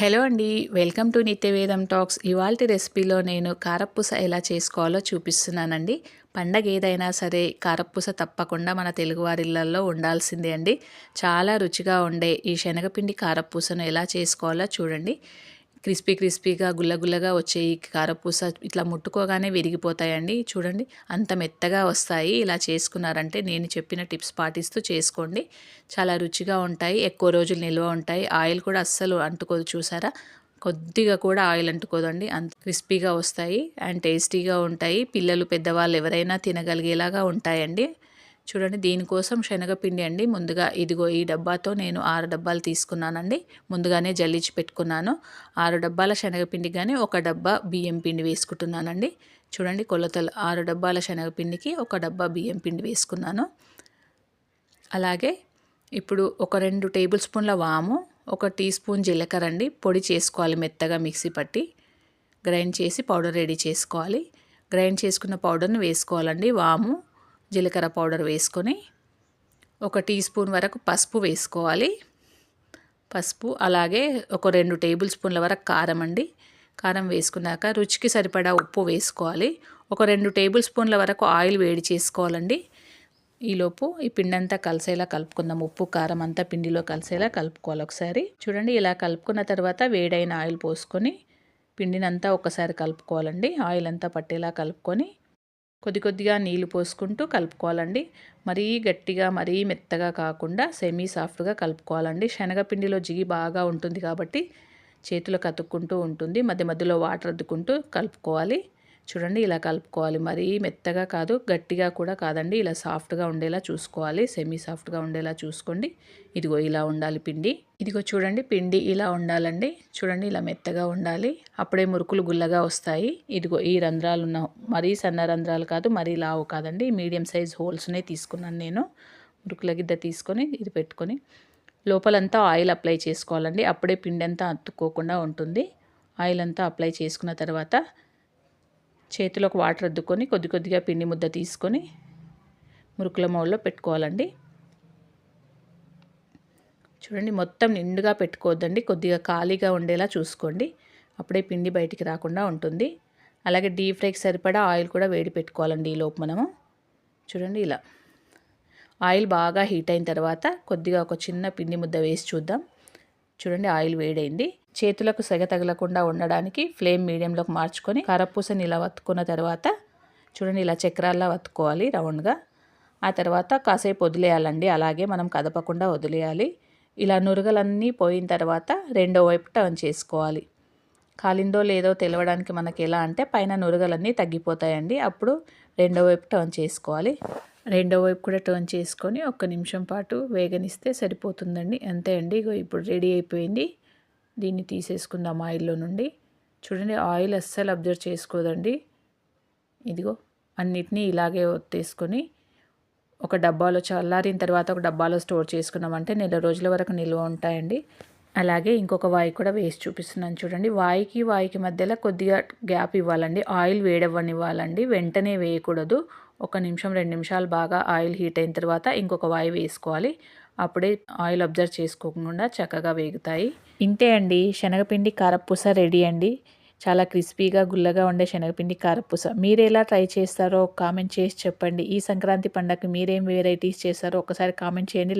Hello అండి welcome to నిత్యవేదం talks. ఇవాళ రెసిపీలో నేను కారపూస ఎలా చేసుకోవాలో చూపిస్తున్నానండి. పండగ ఏదైనా సరే కారపూస తప్పకుండా మన తెలుగువారిళ్ళల్లో ఉండాల్సిందే అండి. చాలా రుచిగా ఉండే ఈ శనగపిండి కారపూసను ఎలా చేసుకోవాలో చూడండి. క్రిస్పీ క్రిస్పీగా గుల్లగుల్లగా వచ్చే ఈ కారపూస ఇట్లా ముట్టుకోగానే విరిగిపోతాయండి. చూడండి అంత మెత్తగా వస్తాయి. ఇలా చేసుకున్నారంటే నేను చెప్పిన టిప్స్ పాటిస్తూ చేసుకోండి. చాలా రుచిగా ఉంటాయి. ఎక్కువ రోజులు నిల్వ ఉంటాయి. ఆయిల్ కూడా అస్సలు అంటుకోదు చూసారా? కొద్దిగా కూడా ఆయిల్ అంటుకోదండి. అంత క్రిస్పీగా వస్తాయి అండ్ టేస్టీగా ఉంటాయి. పిల్లలు పెద్దవాళ్ళు ఎవరైనా తినగలిగేలాగా ఉంటాయండి. చూడండి దీనికోసం శనగపిండి అండి. ముందుగా ఇదిగో ఈ డబ్బాతో నేను ఆరు డబ్బాలు తీసుకున్నానండి. ముందుగానే జల్లించి పెట్టుకున్నాను. ఆరు డబ్బాల శనగపిండి కానీ ఒక డబ్బా బియ్యం పిండి వేసుకుంటున్నానండి. చూడండి కొలతలు. ఆరు డబ్బాల శనగపిండికి ఒక డబ్బా బియ్యం పిండి వేసుకున్నాను. అలాగే ఇప్పుడు ఒక రెండు టేబుల్ స్పూన్ల వాము ఒక టీ స్పూన్ జీలకర్ర అండి. పొడి చేసుకోవాలి మెత్తగా మిక్సీ పట్టి. గ్రైండ్ చేసి పౌడర్ రెడీ చేసుకోవాలి. గ్రైండ్ చేసుకున్న పౌడర్ని వేసుకోవాలండి. వాము జీలకర్ర పౌడర్ వేసుకొని ఒక టీ స్పూన్ వరకు పసుపు వేసుకోవాలి. పసుపు అలాగే ఒక రెండు టేబుల్ స్పూన్ల వరకు కారం అండి. కారం వేసుకున్నాక రుచికి సరిపడా ఉప్పు వేసుకోవాలి. ఒక రెండు టేబుల్ స్పూన్ల వరకు ఆయిల్ వేడి చేసుకోవాలండి. ఈలోపు ఈ పిండి అంతా కలిసేలా కలుపుకుందాం. ఉప్పు కారం అంతా పిండిలో కలిసేలా కలుపుకోవాలి ఒకసారి. చూడండి ఇలా కలుపుకున్న తర్వాత వేడైన ఆయిల్ పోసుకొని పిండినంతా ఒకసారి కలుపుకోవాలండి. ఆయిల్ అంతా పట్టేలా కలుపుకొని కొద్ది కొద్దిగా నీళ్ళు పోసుకుంటూ కలుపుకోవాలండి. మరీ గట్టిగా మరీ మెత్తగా కాకుండా సెమీ సాఫ్ట్గా కలుపుకోవాలండి. శనగపిండిలో జిగి బాగా ఉంటుంది కాబట్టి చేతులకు అతుక్కుంటూ ఉంటుంది. మధ్య మధ్యలో వాటర్ అద్దుకుంటూ కలుపుకోవాలి. చూడండి ఇలా కలుపుకోవాలి. మరీ మెత్తగా కాదు గట్టిగా కూడా కాదండి. ఇలా సాఫ్ట్గా ఉండేలా చూసుకోవాలి. సెమీ సాఫ్ట్గా ఉండేలా చూసుకోండి. ఇదిగో ఇలా ఉండాలి పిండి. ఇదిగో చూడండి పిండి ఇలా ఉండాలండి. చూడండి ఇలా మెత్తగా ఉండాలి. అప్పుడే మురుకులు గుల్లగా వస్తాయి. ఇదిగో ఈ రంధ్రాలు ఉన్న మరీ సన్న రంధ్రాలు కాదు మరీ లావు కాదండి. మీడియం సైజ్ హోల్స్నే తీసుకున్నాను నేను. మురుకుల గిద్ద తీసుకొని ఇది పెట్టుకొని లోపలంతా ఆయిల్ అప్లై చేసుకోవాలండి. అప్పుడే పిండి అంతా అతుక్కోకుండా ఉంటుంది. ఆయిల్ అంతా అప్లై చేసుకున్న తర్వాత చేతిలోకి వాటర్ అద్దుకొని కొద్ది కొద్దిగా పిండి ముద్ద తీసుకొని మురుకుల మౌల్లో పెట్టుకోవాలండి. చూడండి మొత్తం నిండుగా పెట్టుకోవద్దండి. కొద్దిగా ఖాళీగా ఉండేలా చూసుకోండి. అప్పుడే పిండి బయటికి రాకుండా ఉంటుంది. అలాగే డీప్ ఫ్రైకి సరిపడా ఆయిల్ కూడా వేడి పెట్టుకోవాలండి ఈ లోపు మనము. చూడండి ఇలా. ఆయిల్ బాగా హీట్ అయిన తర్వాత కొద్దిగా ఒక చిన్న పిండి ముద్ద వేసి చూద్దాం. చూడండి ఆయిల్ వేడైంది. చేతులకు సెగ తగలకుండా ఉండడానికి ఫ్లేమ్ మీడియంలోకి మార్చుకొని కారపూసని ఇలా వత్తుకున్న తర్వాత చూడండి ఇలా చక్రాల్లా వత్తుకోవాలి రౌండ్గా. ఆ తర్వాత కాసేపు వదిలేయాలండి. అలాగే మనం కదపకుండా వదిలేయాలి. ఇలా నురగలన్నీ పోయిన తర్వాత రెండో వైపు టర్న్ చేసుకోవాలి. కాలిందో లేదో తెలవడానికి మనకి ఎలా అంటే పైన నురగలన్నీ తగ్గిపోతాయండి. అప్పుడు రెండో వైపు టర్న్ చేసుకోవాలి. రెండో వైపు కూడా టర్న్ చేసుకొని ఒక్క నిమిషం పాటు వేగనిస్తే సరిపోతుందండి. అంతే అండి. ఇప్పుడు రెడీ అయిపోయింది. దీన్ని తీసేసుకుందాం ఆయిల్లో నుండి. చూడండి ఆయిల్ అస్సలు అబ్జర్వ్ చేసుకోదండి. ఇదిగో అన్నిటినీ ఇలాగే ఒత్తేసుకొని ఒక డబ్బాలో చల్లారిన తర్వాత ఒక డబ్బాలో స్టోర్ చేసుకున్నామంటే నెల రోజుల వరకు నిల్వ ఉంటాయండి. అలాగే ఇంకొక వాయి కూడా వేసి చూపిస్తున్నాను చూడండి. వాయికి వాయికి మధ్యలో కొద్దిగా గ్యాప్ ఇవ్వాలండి. ఆయిల్ వేడవ్వనివ్వాలండి. వెంటనే వేయకూడదు. ఒక నిమిషం రెండు నిమిషాలు బాగా ఆయిల్ హీట్ అయిన తర్వాత ఇంకొక వాయి వేసుకోవాలి. అప్పుడే ఆయిల్ అబ్జర్వ్ చేసుకోకుండా చక్కగా వేగుతాయి. ఇంతే అండి. శనగపిండి కారపూస రెడీ అండి. చాలా క్రిస్పీగా గుల్లగా ఉండే శనగపిండి కారపూస. మీరు ఎలా ట్రై చేస్తారో కామెంట్ చేసి చెప్పండి. ఈ సంక్రాంతి పండగకి మీరేం వెరైటీస్ చేస్తారో ఒకసారి కామెంట్ చేయండి. లైక్